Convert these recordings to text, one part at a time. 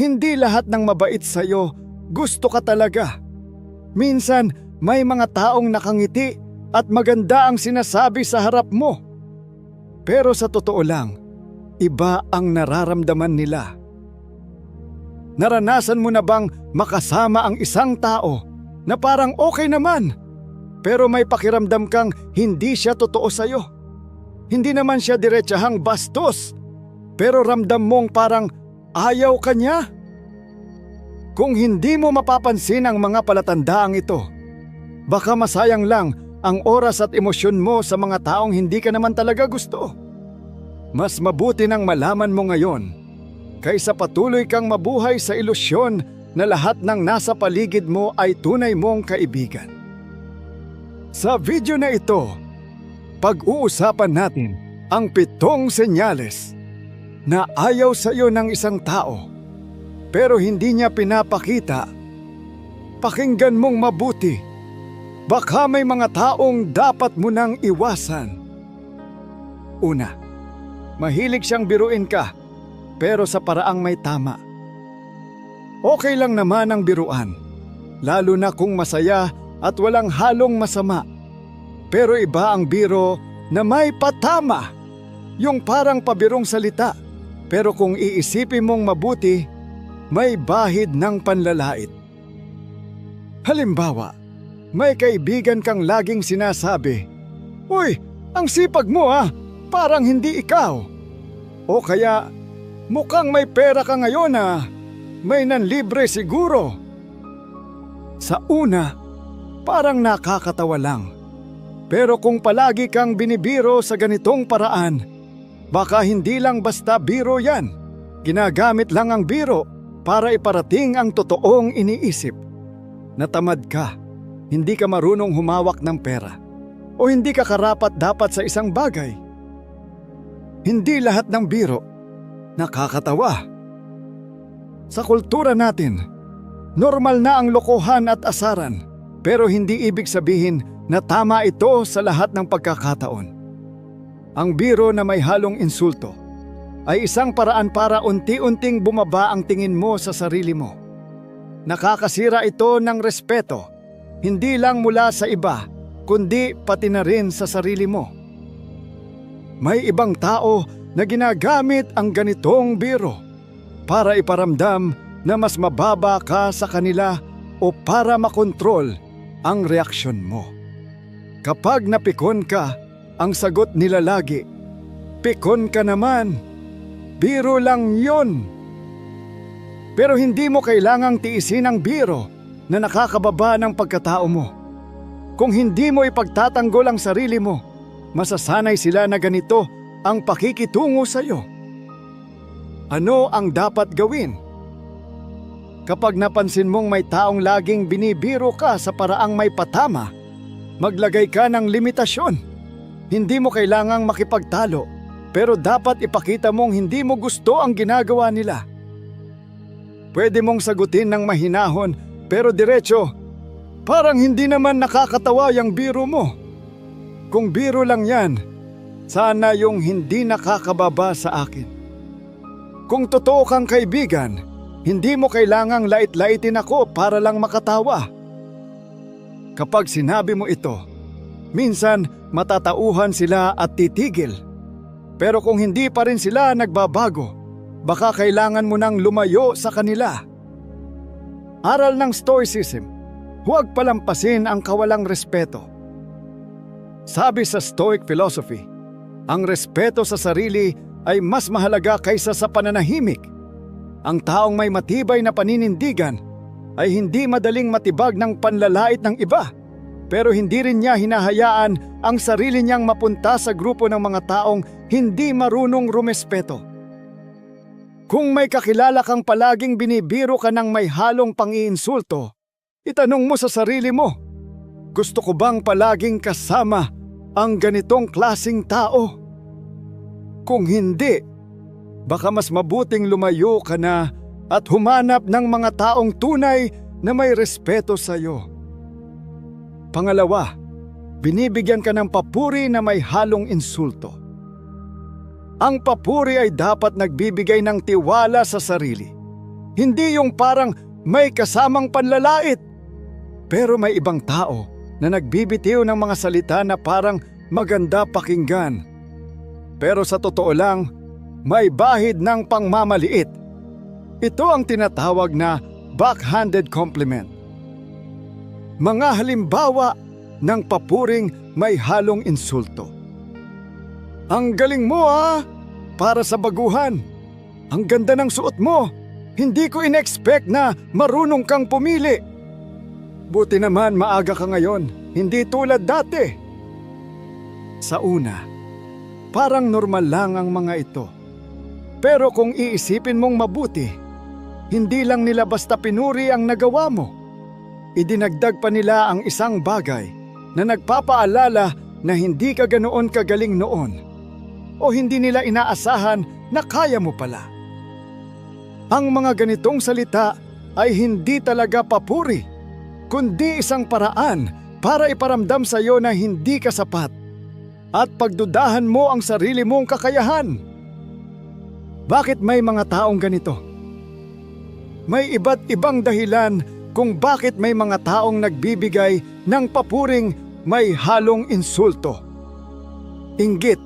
Hindi lahat ng mabait sa'yo gusto ka talaga. Minsan, may mga taong nakangiti at maganda ang sinasabi sa harap mo. Pero sa totoo lang, iba ang nararamdaman nila. Naranasan mo na bang makasama ang isang tao na parang okay naman, pero may pakiramdam kang hindi siya totoo sa'yo? Hindi naman siya diretsahang bastos, pero ramdam mong parang ayaw ka niya? Kung hindi mo mapapansin ang mga palatandaang ito, baka masayang lang ang oras at emosyon mo sa mga taong hindi ka naman talaga gusto. Mas mabuti nang malaman mo ngayon kaysa patuloy kang mabuhay sa ilusyon na lahat ng nasa paligid mo ay tunay mong kaibigan. Sa video na ito, pag-uusapan natin ang pitong senyales na ayaw sa iyo ng isang tao pero hindi niya pinapakita. Pakinggan mong mabuti. Baka may mga taong dapat mo nang iwasan. Una, mahilig siyang biruin ka pero sa paraang may tama. Okay lang naman ang biruan, lalo na kung masaya at walang halong masama. Pero iba ang biro na may patama, yung parang pabirong salita. Pero kung iisipin mong mabuti, may bahid ng panlalait. Halimbawa, may kaibigan kang laging sinasabi, Uy, ang sipag mo ah, parang hindi ikaw. O kaya, mukhang may pera ka ngayon ah, may nanlibre siguro. Sa una, parang nakakatawa lang. Pero kung palagi kang binibiro sa ganitong paraan, baka hindi lang basta biro yan. Ginagamit lang ang biro para iparating ang totoong iniisip. Natamad ka, hindi ka marunong humawak ng pera, o hindi ka karapat dapat sa isang bagay. Hindi lahat ng biro nakakatawa. Sa kultura natin, normal na ang lokohan at asaran, pero hindi ibig sabihin na tama ito sa lahat ng pagkakataon. Ang biro na may halong insulto ay isang paraan para unti-unting bumaba ang tingin mo sa sarili mo. Nakakasira ito ng respeto, hindi lang mula sa iba, kundi pati na rin sa sarili mo. May ibang tao na ginagamit ang ganitong biro para iparamdam na mas mababa ka sa kanila o para makontrol ang reaksyon mo. Kapag napikon ka, ang sagot nila lagi, Pikon ka naman. Biro lang yon. Pero hindi mo kailangang tiisin ang biro na nakakababa ng pagkatao mo. Kung hindi mo ipagtatanggol ang sarili mo, masasanay sila na ganito ang pakikitungo sa iyo. Ano ang dapat gawin? Kapag napansin mong may taong laging binibiro ka sa paraang may patama, maglagay ka ng limitasyon. Hindi mo kailangang makipagtalo, pero dapat ipakita mong hindi mo gusto ang ginagawa nila. Pwede mong sagutin ng mahinahon pero diretso, parang hindi naman nakakatawa yung biro mo. Kung biro lang yan, sana yung hindi nakakababa sa akin. Kung totoo kang kaibigan, hindi mo kailangang lait-laitin ako para lang makatawa. Kapag sinabi mo ito, minsan matatauhan sila at titigil. Pero kung hindi pa rin sila nagbabago, baka kailangan mo nang lumayo sa kanila. Aral ng Stoicism, huwag palampasin ang kawalang respeto. Sabi sa Stoic philosophy, ang respeto sa sarili ay mas mahalaga kaysa sa pananahimik. Ang taong may matibay na paninindigan ay hindi madaling matibag ng panlalait ng iba, pero hindi rin niya hinahayaan ang sarili niyang mapunta sa grupo ng mga taong hindi marunong rumespeto. Kung may kakilala kang palaging binibiro ka ng may halong pangiinsulto, itanong mo sa sarili mo, gusto ko bang palaging kasama ang ganitong klasing tao? Kung hindi, baka mas mabuting lumayo ka na at humanap ng mga taong tunay na may respeto sa iyo. Pangalawa, binibigyan ka ng papuri na may halong insulto. Ang papuri ay dapat nagbibigay ng tiwala sa sarili. Hindi yung parang may kasamang panlalait. Pero may ibang tao na nagbibitiw ng mga salita na parang maganda pakinggan. Pero sa totoo lang, may bahid ng pangmamaliit. Ito ang tinatawag na backhanded compliment. Mga halimbawa ng papuring may halong insulto. Ang galing mo ah! Para sa baguhan. Ang ganda ng suot mo. Hindi ko in-expect na marunong kang pumili. Buti naman maaga ka ngayon, hindi tulad dati. Sa una, parang normal lang ang mga ito. Pero kung iisipin mong mabuti, hindi lang nila basta pinuri ang nagawa mo. Idinagdag pa nila ang isang bagay na nagpapaalala na hindi ka ganoon kagaling noon o hindi nila inaasahan na kaya mo pala. Ang mga ganitong salita ay hindi talaga papuri, kundi isang paraan para iparamdam sa iyo na hindi ka sapat at pagdudahan mo ang sarili mong kakayahan. Bakit may mga taong ganito? May iba't ibang dahilan kung bakit may mga taong nagbibigay ng papuring may halong insulto. Inggit,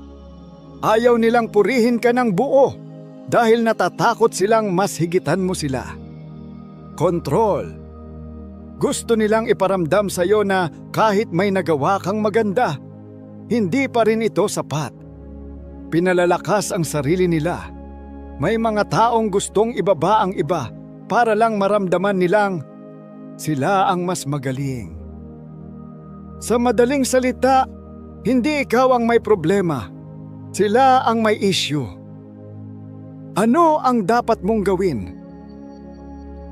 ayaw nilang purihin ka ng buo dahil natatakot silang mas higitan mo sila. Kontrol. Gusto nilang iparamdam sa iyo na kahit may nagawa kang maganda, hindi pa rin ito sapat. Pinalalakas ang sarili nila. May mga taong gustong ibaba ang iba para lang maramdaman nilang sila ang mas magaling. Sa madaling salita, hindi ikaw ang may problema. Sila ang may issue. Ano ang dapat mong gawin?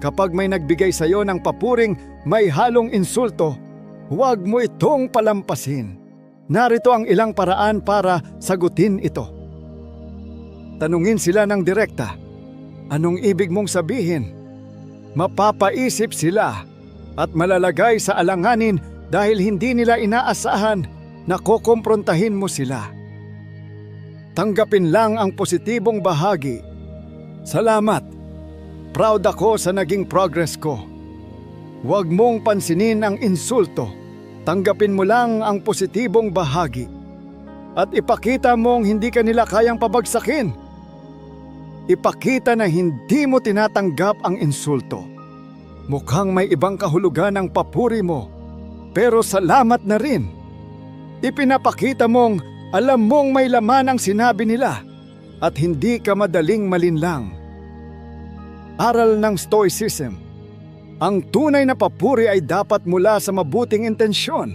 Kapag may nagbigay sa iyo ng papuring may halong insulto, huwag mo itong palampasin. Narito ang ilang paraan para sagutin ito. Tanungin sila ng direkta. Anong ibig mong sabihin? Mapapaisip sila at malalagay sa alanganin dahil hindi nila inaasahan na kukomprontahin mo sila. Tanggapin lang ang positibong bahagi. Salamat. Proud ako sa naging progress ko. Huwag mong pansinin ang insulto. Tanggapin mo lang ang positibong bahagi. At ipakita mong hindi ka nila kayang pabagsakin. Ipakita na hindi mo tinatanggap ang insulto. Mukhang may ibang kahulugan ang papuri mo. Pero salamat na rin. Ipinapakita mong alam mong may laman ang sinabi nila at hindi ka madaling malinlang. Aral ng Stoicism Ang tunay na papuri ay dapat mula sa mabuting intensyon.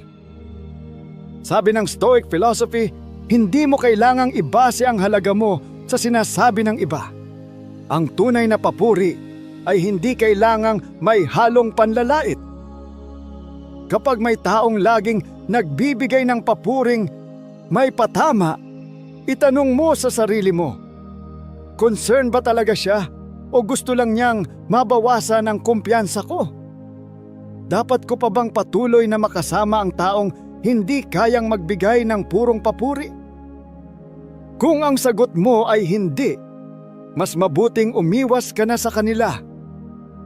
Sabi ng Stoic philosophy, hindi mo kailangang ibase ang halaga mo sa sinasabi ng iba. Ang tunay na papuri ay hindi kailangang may halong panlalait. Kapag may taong laging nagbibigay ng papuring may patama, itanong mo sa sarili mo, concern ba talaga siya o gusto lang niyang mabawasan ang kumpiyansa ko? Dapat ko pa bang patuloy na makasama ang taong hindi kayang magbigay ng purong papuri? Kung ang sagot mo ay hindi, mas mabuting umiwas ka na sa kanila.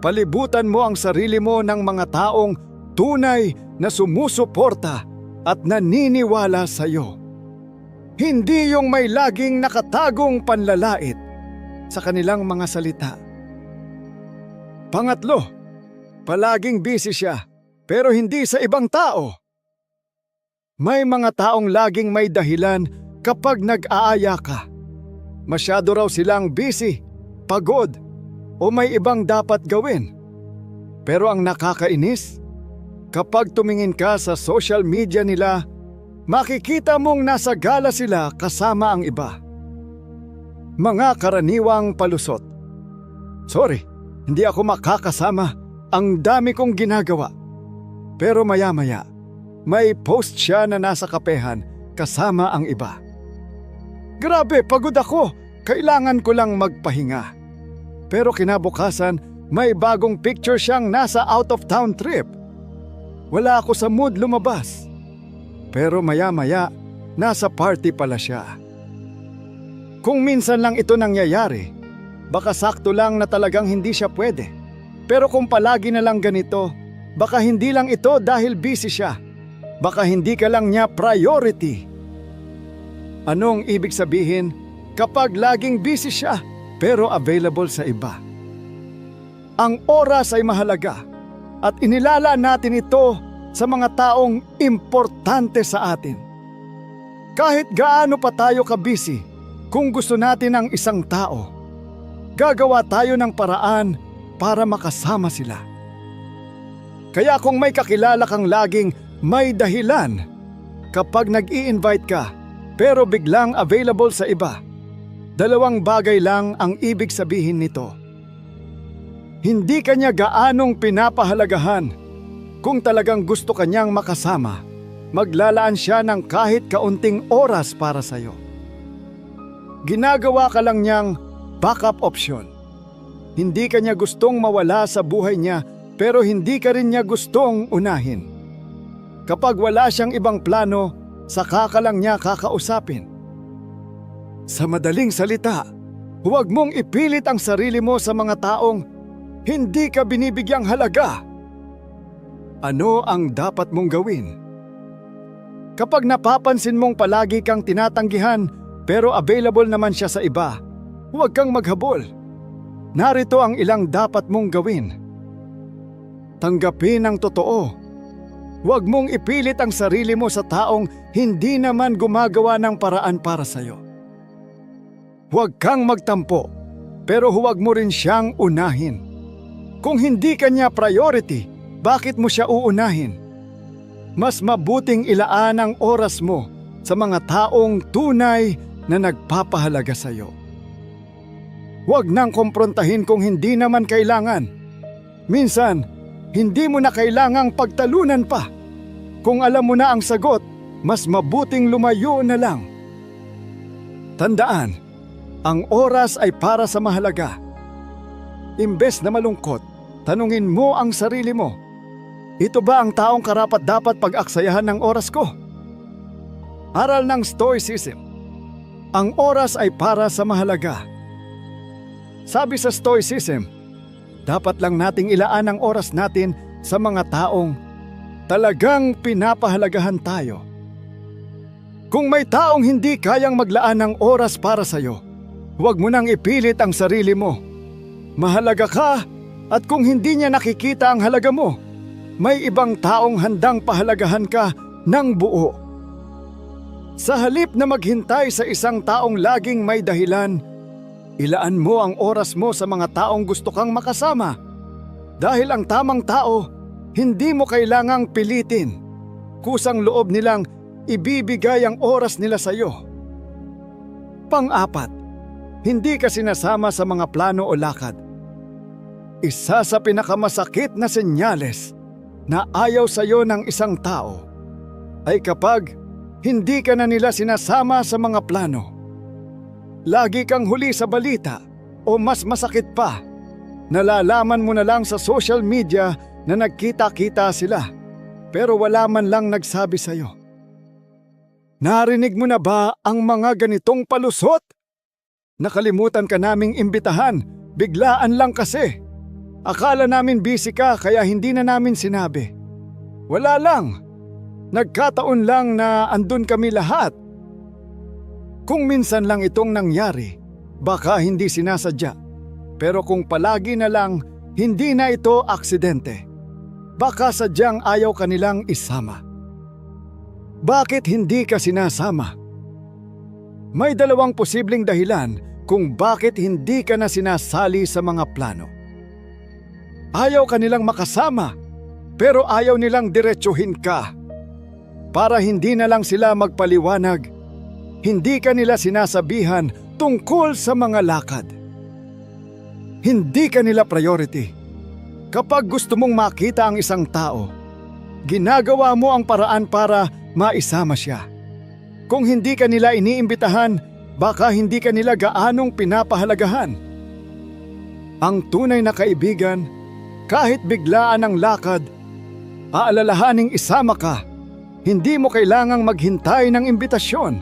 Palibutan mo ang sarili mo ng mga taong tunay na sumusuporta at naniniwala sa iyo. Hindi yung may laging nakatagong panlalait sa kanilang mga salita. Pangatlo, palaging busy siya pero hindi sa ibang tao. May mga taong laging may dahilan kapag nag-aaya ka. Masyado raw silang busy, pagod, o may ibang dapat gawin. Pero ang nakakainis, kapag tumingin ka sa social media nila, makikita mong nasa gala sila kasama ang iba. Mga karaniwang palusot. Sorry, hindi ako makakasama. Ang dami kong ginagawa. Pero maya-maya, may post siya na nasa kapehan kasama ang iba. Grabe, pagod ako. Kailangan ko lang magpahinga. Pero kinabukasan, may bagong picture siyang nasa out-of-town trip. Wala ako sa mood lumabas. Pero maya-maya, nasa party pala siya. Kung minsan lang ito nangyayari, baka sakto lang na talagang hindi siya pwede. Pero kung palagi na lang ganito, baka hindi lang ito dahil busy siya. Baka hindi ka lang niya priority. Anong ibig sabihin kapag laging busy siya pero available sa iba? Ang oras ay mahalaga at inilala natin ito sa mga taong importante sa atin. Kahit gaano pa tayo kabisi, kung gusto natin ang isang tao, gagawa tayo ng paraan para makasama sila. Kaya kung may kakilala kang laging may dahilan, kapag nag invite ka pero biglang available sa iba, dalawang bagay lang ang ibig sabihin nito. Hindi kanya gaanong pinapahalagahan. Kung talagang gusto kanyang makasama, maglalaan siya ng kahit kaunting oras para sa'yo. Ginagawa ka lang niyang backup option. Hindi kanya gustong mawala sa buhay niya pero hindi ka rin niya gustong unahin. Kapag wala siyang ibang plano, saka ka lang niya kakausapin. Sa madaling salita, huwag mong ipilit ang sarili mo sa mga taong hindi ka binibigyang halaga. Ano ang dapat mong gawin? Kapag napapansin mong palagi kang tinatanggihan pero available naman siya sa iba, huwag kang maghabol. Narito ang ilang dapat mong gawin. Tanggapin ang totoo. Huwag mong ipilit ang sarili mo sa taong hindi naman gumagawa ng paraan para sa'yo. Huwag kang magtampo, pero huwag mo rin siyang unahin. Kung hindi kanya priority, bakit mo siya uunahin? Mas mabuting ilaan ang oras mo sa mga taong tunay na nagpapahalaga sa iyo. Huwag nang komprontahin kung hindi naman kailangan. Minsan, hindi mo na kailangang pagtalunan pa. Kung alam mo na ang sagot, mas mabuting lumayo na lang. Tandaan, ang oras ay para sa mahalaga. Imbes na malungkot, Tanungin mo ang sarili mo. Ito ba ang taong karapat dapat pag-aksayahan ng oras ko? Aral ng Stoicism. Ang oras ay para sa mahalaga. Sabi sa Stoicism, dapat lang nating ilaan ang oras natin sa mga taong talagang pinapahalagahan tayo. Kung may taong hindi kayang maglaan ng oras para sa'yo, huwag mo nang ipilit ang sarili mo. Mahalaga ka at kung hindi niya nakikita ang halaga mo, may ibang taong handang pahalagahan ka ng buo. Sa halip na maghintay sa isang taong laging may dahilan, ilaan mo ang oras mo sa mga taong gusto kang makasama. Dahil ang tamang tao, hindi mo kailangang pilitin. Kusang loob nilang ibibigay ang oras nila sa iyo. Pang-apat, hindi ka sinasama sa mga plano o lakad isa sa pinakamasakit na senyales na ayaw sa iyo ng isang tao ay kapag hindi ka na nila sinasama sa mga plano. Lagi kang huli sa balita o mas masakit pa, nalalaman mo na lang sa social media na nagkita-kita sila pero wala man lang nagsabi sa iyo. Narinig mo na ba ang mga ganitong palusot? Nakalimutan ka naming imbitahan, biglaan lang kasi. Akala namin busy ka kaya hindi na namin sinabi. Wala lang. Nagkataon lang na andun kami lahat. Kung minsan lang itong nangyari, baka hindi sinasadya. Pero kung palagi na lang, hindi na ito aksidente. Baka sadyang ayaw kanilang isama. Bakit hindi ka sinasama? May dalawang posibleng dahilan kung bakit hindi ka na sinasali sa mga plano. Ayaw kanilang makasama, pero ayaw nilang diretsuhin ka. Para hindi na lang sila magpaliwanag, hindi ka nila sinasabihan tungkol sa mga lakad. Hindi ka nila priority. Kapag gusto mong makita ang isang tao, ginagawa mo ang paraan para maisama siya. Kung hindi ka nila iniimbitahan, baka hindi ka nila gaanong pinapahalagahan. Ang tunay na kaibigan kahit biglaan ang lakad, aalalahaning isama ka. Hindi mo kailangang maghintay ng imbitasyon.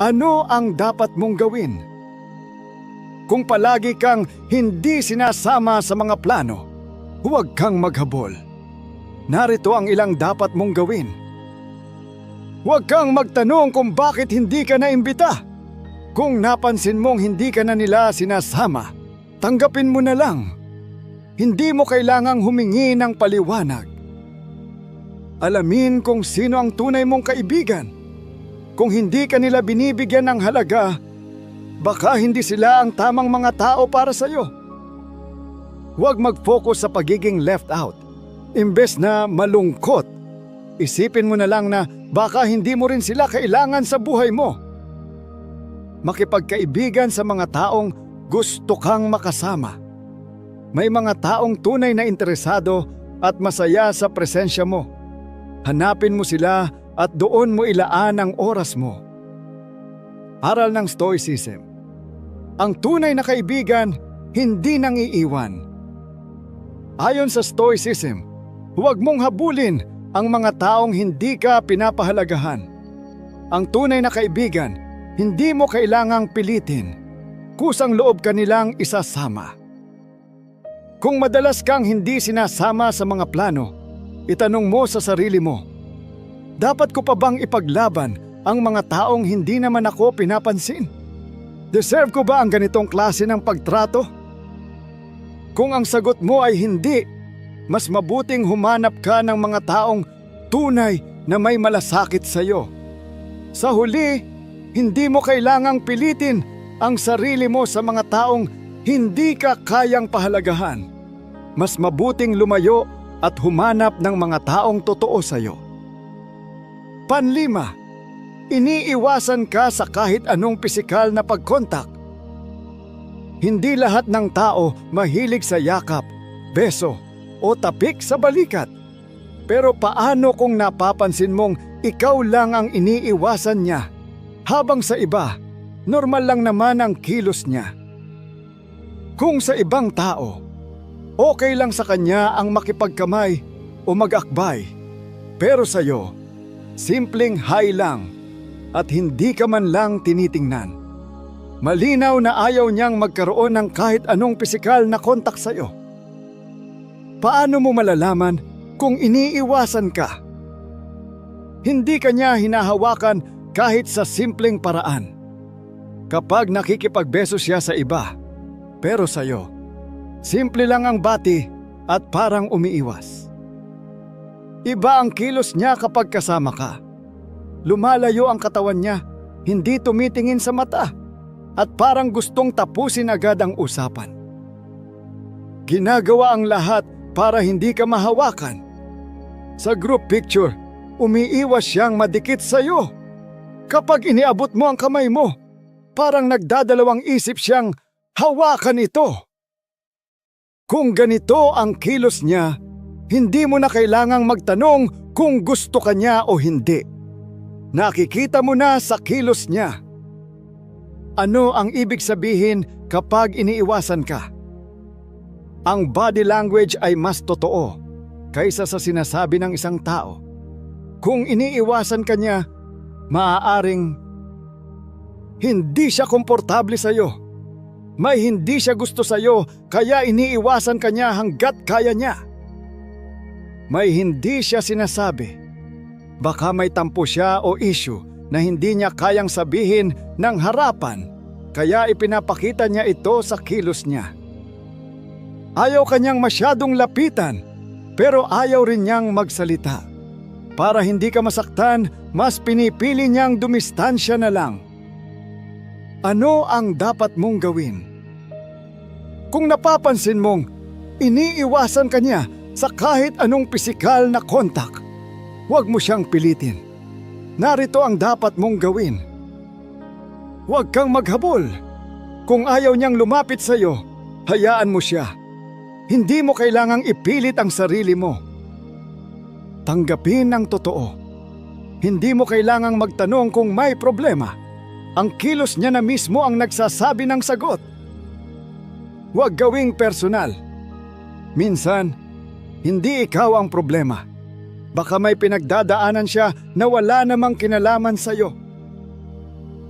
Ano ang dapat mong gawin? Kung palagi kang hindi sinasama sa mga plano, huwag kang maghabol. Narito ang ilang dapat mong gawin. Huwag kang magtanong kung bakit hindi ka naimbita. Kung napansin mong hindi ka na nila sinasama, tanggapin mo na lang. Hindi mo kailangang humingi ng paliwanag. Alamin kung sino ang tunay mong kaibigan. Kung hindi ka nila binibigyan ng halaga, baka hindi sila ang tamang mga tao para sa iyo. Huwag mag-focus sa pagiging left out. Imbes na malungkot, isipin mo na lang na baka hindi mo rin sila kailangan sa buhay mo. Makipagkaibigan sa mga taong gusto kang makasama. May mga taong tunay na interesado at masaya sa presensya mo. Hanapin mo sila at doon mo ilaan ang oras mo. Aral ng Stoicism Ang tunay na kaibigan hindi nang iiwan. Ayon sa Stoicism, huwag mong habulin ang mga taong hindi ka pinapahalagahan. Ang tunay na kaibigan, hindi mo kailangang pilitin. Kusang loob ka nilang isasama. Kung madalas kang hindi sinasama sa mga plano, itanong mo sa sarili mo, dapat ko pa bang ipaglaban ang mga taong hindi naman ako pinapansin? Deserve ko ba ang ganitong klase ng pagtrato? Kung ang sagot mo ay hindi, mas mabuting humanap ka ng mga taong tunay na may malasakit sa iyo. Sa huli, hindi mo kailangang pilitin ang sarili mo sa mga taong hindi ka kayang pahalagahan. Mas mabuting lumayo at humanap ng mga taong totoo sa iyo. Panlima, iniiwasan ka sa kahit anong pisikal na pagkontak. Hindi lahat ng tao mahilig sa yakap, beso o tapik sa balikat. Pero paano kung napapansin mong ikaw lang ang iniiwasan niya, habang sa iba, normal lang naman ang kilos niya. Kung sa ibang tao, okay lang sa kanya ang makipagkamay o mag-akbay. Pero sa iyo, simpleng hi lang at hindi ka man lang tinitingnan. Malinaw na ayaw niyang magkaroon ng kahit anong pisikal na kontak sa iyo. Paano mo malalaman kung iniiwasan ka? Hindi ka niya hinahawakan kahit sa simpleng paraan. Kapag nakikipagbeso siya sa iba, pero sa iyo, simple lang ang bati at parang umiiwas. Iba ang kilos niya kapag kasama ka. Lumalayo ang katawan niya, hindi tumitingin sa mata, at parang gustong tapusin agad ang usapan. Ginagawa ang lahat para hindi ka mahawakan. Sa group picture, umiiwas siyang madikit sa iyo. Kapag iniabot mo ang kamay mo, parang nagdadalawang isip siyang hawakan ito. Kung ganito ang kilos niya, hindi mo na kailangang magtanong kung gusto ka niya o hindi. Nakikita mo na sa kilos niya. Ano ang ibig sabihin kapag iniiwasan ka? Ang body language ay mas totoo kaysa sa sinasabi ng isang tao. Kung iniiwasan ka niya, maaaring hindi siya komportable sa iyo. May hindi siya gusto sa iyo kaya iniiwasan ka niya hanggat kaya niya. May hindi siya sinasabi. Baka may tampo siya o issue na hindi niya kayang sabihin ng harapan kaya ipinapakita niya ito sa kilos niya. Ayaw kanyang masyadong lapitan pero ayaw rin niyang magsalita. Para hindi ka masaktan, mas pinipili niyang dumistansya na lang. Ano ang dapat mong gawin? Kung napapansin mong iniiwasan ka niya sa kahit anong pisikal na kontak, huwag mo siyang pilitin. Narito ang dapat mong gawin. Huwag kang maghabol. Kung ayaw niyang lumapit sa iyo, hayaan mo siya. Hindi mo kailangang ipilit ang sarili mo. Tanggapin ang totoo. Hindi mo kailangang magtanong kung may problema. Ang kilos niya na mismo ang nagsasabi ng sagot. Huwag gawing personal. Minsan, hindi ikaw ang problema. Baka may pinagdadaanan siya na wala namang kinalaman sa iyo.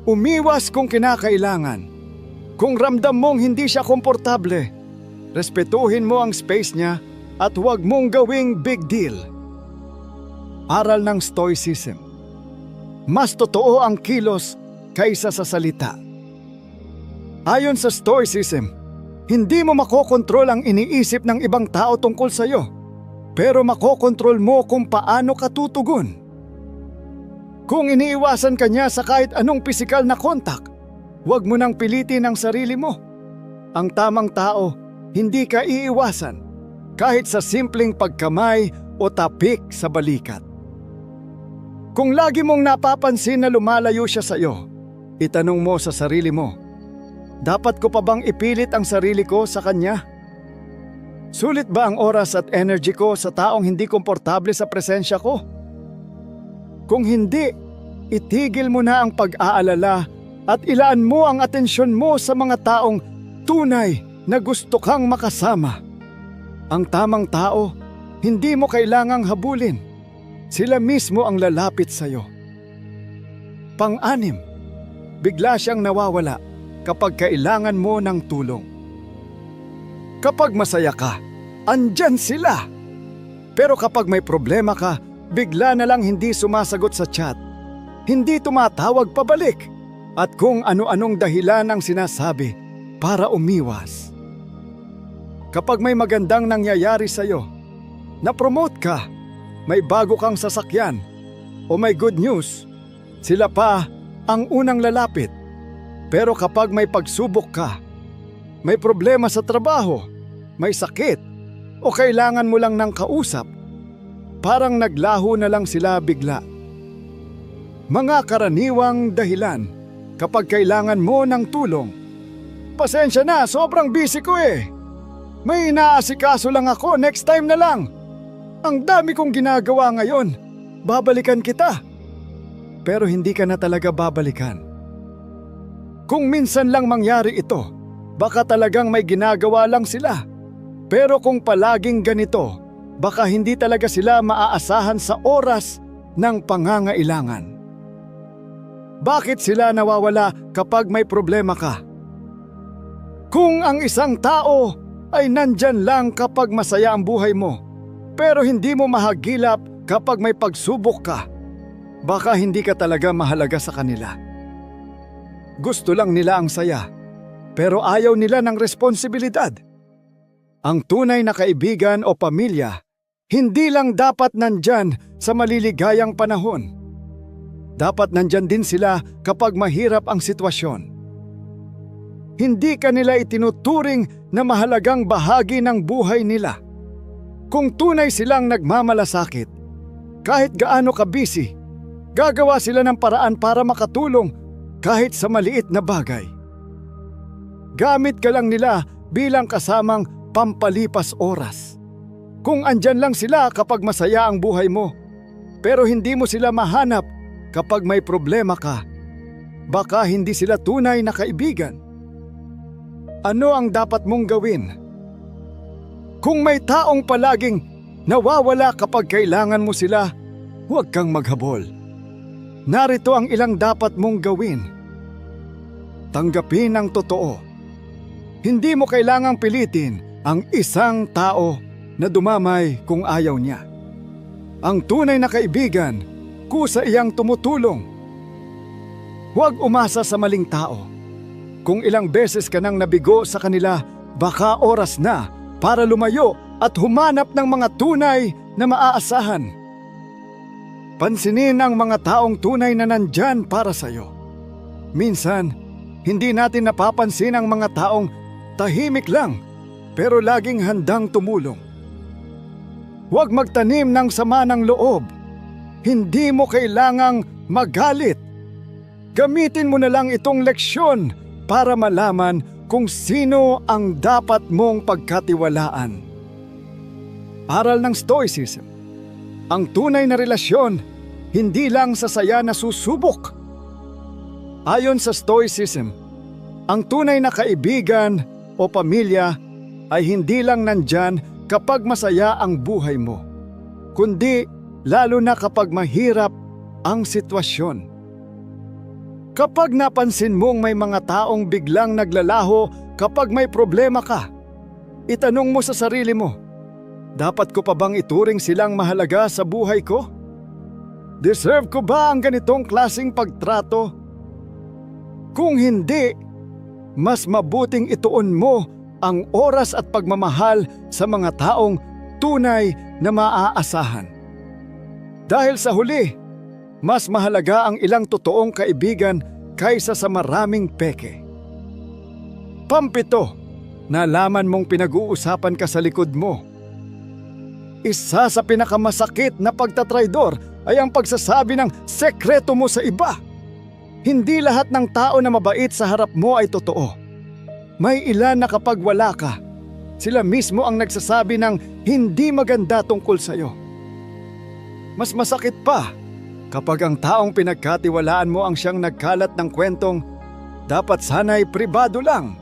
Umiwas kung kinakailangan. Kung ramdam mong hindi siya komportable, respetuhin mo ang space niya at huwag mong gawing big deal. Aral ng Stoicism Mas totoo ang kilos kaysa sa salita. Ayon sa Stoicism, hindi mo makokontrol ang iniisip ng ibang tao tungkol sa iyo, pero makokontrol mo kung paano ka tutugon. Kung iniiwasan ka niya sa kahit anong pisikal na kontak, huwag mo nang pilitin ang sarili mo. Ang tamang tao, hindi ka iiwasan kahit sa simpleng pagkamay o tapik sa balikat. Kung lagi mong napapansin na lumalayo siya sa iyo, itanong mo sa sarili mo, dapat ko pa bang ipilit ang sarili ko sa kanya? Sulit ba ang oras at energy ko sa taong hindi komportable sa presensya ko? Kung hindi, itigil mo na ang pag-aalala at ilaan mo ang atensyon mo sa mga taong tunay na gusto kang makasama. Ang tamang tao, hindi mo kailangang habulin. Sila mismo ang lalapit sa iyo. Pang-anim, bigla siyang nawawala kapag kailangan mo ng tulong. Kapag masaya ka, andyan sila. Pero kapag may problema ka, bigla na lang hindi sumasagot sa chat. Hindi tumatawag pabalik. At kung ano-anong dahilan ang sinasabi para umiwas. Kapag may magandang nangyayari sa iyo, na-promote ka, may bago kang sasakyan, o may good news, sila pa ang unang lalapit. Pero kapag may pagsubok ka, may problema sa trabaho, may sakit, o kailangan mo lang ng kausap, parang naglaho na lang sila bigla. Mga karaniwang dahilan kapag kailangan mo ng tulong. Pasensya na, sobrang busy ko eh. May inaasikaso lang ako, next time na lang. Ang dami kong ginagawa ngayon. Babalikan kita. Pero hindi ka na talaga babalikan. Kung minsan lang mangyari ito, baka talagang may ginagawa lang sila. Pero kung palaging ganito, baka hindi talaga sila maaasahan sa oras ng pangangailangan. Bakit sila nawawala kapag may problema ka? Kung ang isang tao ay nandyan lang kapag masaya ang buhay mo, pero hindi mo mahagilap kapag may pagsubok ka, baka hindi ka talaga mahalaga sa kanila. Gusto lang nila ang saya, pero ayaw nila ng responsibilidad. Ang tunay na kaibigan o pamilya, hindi lang dapat nandyan sa maliligayang panahon. Dapat nandyan din sila kapag mahirap ang sitwasyon. Hindi ka nila itinuturing na mahalagang bahagi ng buhay nila. Kung tunay silang nagmamalasakit, kahit gaano ka busy, gagawa sila ng paraan para makatulong kahit sa maliit na bagay. Gamit ka lang nila bilang kasamang pampalipas oras. Kung andyan lang sila kapag masaya ang buhay mo, pero hindi mo sila mahanap kapag may problema ka, baka hindi sila tunay na kaibigan. Ano ang dapat mong gawin? Kung may taong palaging nawawala kapag kailangan mo sila, huwag kang maghabol. Narito ang ilang dapat mong gawin. Tanggapin ang totoo. Hindi mo kailangang pilitin ang isang tao na dumamay kung ayaw niya. Ang tunay na kaibigan kusa iyang tumutulong. Huwag umasa sa maling tao. Kung ilang beses ka nang nabigo sa kanila, baka oras na para lumayo at humanap ng mga tunay na maaasahan. Pansinin ang mga taong tunay na nandyan para sa iyo. Minsan, hindi natin napapansin ang mga taong tahimik lang pero laging handang tumulong. Huwag magtanim ng sama ng loob hindi mo kailangang magalit. Gamitin mo na lang itong leksyon para malaman kung sino ang dapat mong pagkatiwalaan. Aral ng Stoicism Ang tunay na relasyon, hindi lang sa saya na susubok. Ayon sa Stoicism, ang tunay na kaibigan o pamilya ay hindi lang nandyan kapag masaya ang buhay mo, kundi lalo na kapag mahirap ang sitwasyon. Kapag napansin mong may mga taong biglang naglalaho kapag may problema ka, itanong mo sa sarili mo, dapat ko pa bang ituring silang mahalaga sa buhay ko? Deserve ko ba ang ganitong klasing pagtrato? Kung hindi, mas mabuting ituon mo ang oras at pagmamahal sa mga taong tunay na maaasahan. Dahil sa huli, mas mahalaga ang ilang totoong kaibigan kaysa sa maraming peke. Pampito, nalaman mong pinag-uusapan ka sa likod mo. Isa sa pinakamasakit na pagtatraidor ay ang pagsasabi ng sekreto mo sa iba. Hindi lahat ng tao na mabait sa harap mo ay totoo. May ilan na kapag wala ka, sila mismo ang nagsasabi ng hindi maganda tungkol sa iyo. Mas masakit pa kapag ang taong pinagkatiwalaan mo ang siyang nagkalat ng kwentong dapat sana'y pribado lang.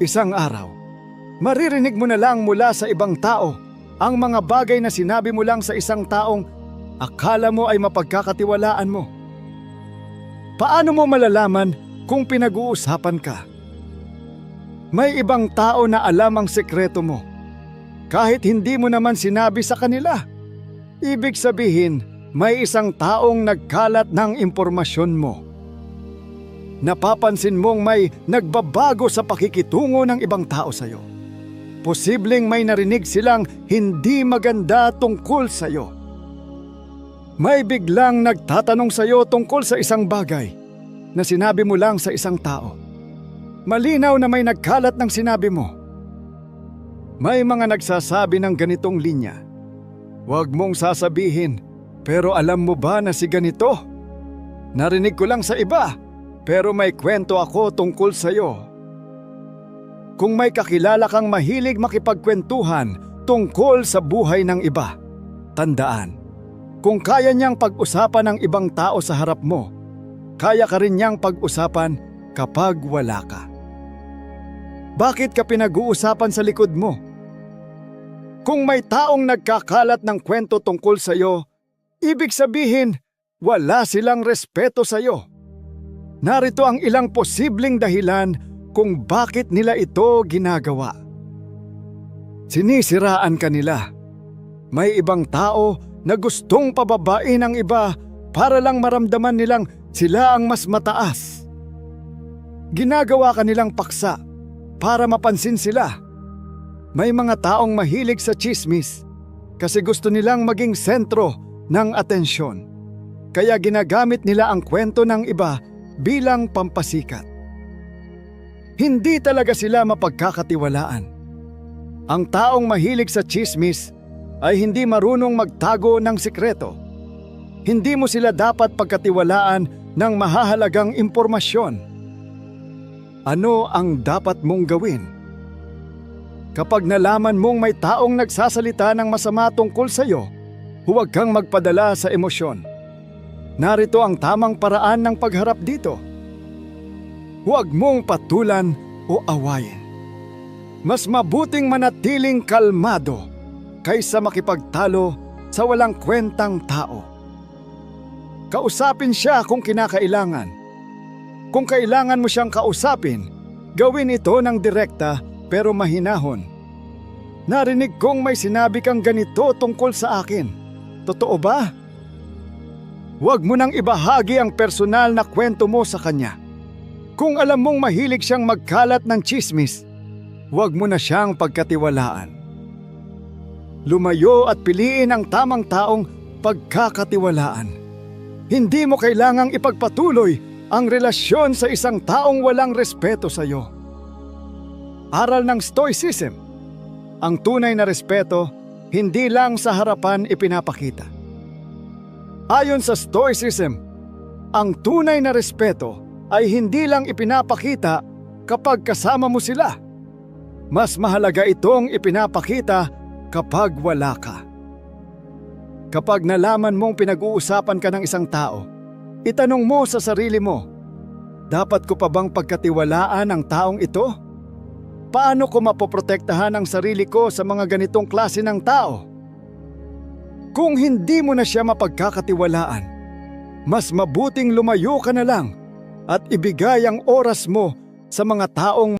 Isang araw, maririnig mo na lang mula sa ibang tao ang mga bagay na sinabi mo lang sa isang taong akala mo ay mapagkakatiwalaan mo. Paano mo malalaman kung pinag-uusapan ka? May ibang tao na alam ang sekreto mo. Kahit hindi mo naman sinabi sa kanila. Ibig sabihin, may isang taong nagkalat ng impormasyon mo. Napapansin mong may nagbabago sa pakikitungo ng ibang tao sa iyo. Posibleng may narinig silang hindi maganda tungkol sa iyo. May biglang nagtatanong sa iyo tungkol sa isang bagay na sinabi mo lang sa isang tao. Malinaw na may nagkalat ng sinabi mo. May mga nagsasabi ng ganitong linya. Huwag mong sasabihin, pero alam mo ba na si ganito? Narinig ko lang sa iba, pero may kwento ako tungkol sa iyo. Kung may kakilala kang mahilig makipagkwentuhan tungkol sa buhay ng iba, tandaan, kung kaya niyang pag-usapan ng ibang tao sa harap mo, kaya ka rin niyang pag-usapan kapag wala ka. Bakit ka pinag-uusapan sa likod mo? Kung may taong nagkakalat ng kwento tungkol sa iyo, ibig sabihin wala silang respeto sa iyo. Narito ang ilang posibleng dahilan kung bakit nila ito ginagawa. Sinisiraan ka nila. May ibang tao na gustong pababain ang iba para lang maramdaman nilang sila ang mas mataas. Ginagawa ka nilang paksa para mapansin sila. May mga taong mahilig sa chismis kasi gusto nilang maging sentro ng atensyon. Kaya ginagamit nila ang kwento ng iba bilang pampasikat. Hindi talaga sila mapagkakatiwalaan. Ang taong mahilig sa chismis ay hindi marunong magtago ng sikreto. Hindi mo sila dapat pagkatiwalaan ng mahahalagang impormasyon. Ano ang dapat mong gawin? Kapag nalaman mong may taong nagsasalita ng masama tungkol sa iyo, huwag kang magpadala sa emosyon. Narito ang tamang paraan ng pagharap dito. Huwag mong patulan o awayin. Mas mabuting manatiling kalmado kaysa makipagtalo sa walang kwentang tao. Kausapin siya kung kinakailangan. Kung kailangan mo siyang kausapin, gawin ito ng direkta pero mahinahon. Narinig kong may sinabi kang ganito tungkol sa akin. Totoo ba? Huwag mo nang ibahagi ang personal na kwento mo sa kanya. Kung alam mong mahilig siyang magkalat ng chismis, huwag mo na siyang pagkatiwalaan. Lumayo at piliin ang tamang taong pagkakatiwalaan. Hindi mo kailangang ipagpatuloy ang relasyon sa isang taong walang respeto sa iyo. Aral ng Stoicism. Ang tunay na respeto, hindi lang sa harapan ipinapakita. Ayon sa Stoicism, ang tunay na respeto ay hindi lang ipinapakita kapag kasama mo sila. Mas mahalaga itong ipinapakita kapag wala ka. Kapag nalaman mong pinag-uusapan ka ng isang tao, itanong mo sa sarili mo, dapat ko pa bang pagkatiwalaan ang taong ito? Paano ko mapoprotektahan ang sarili ko sa mga ganitong klase ng tao? Kung hindi mo na siya mapagkakatiwalaan, mas mabuting lumayo ka na lang at ibigay ang oras mo sa mga taong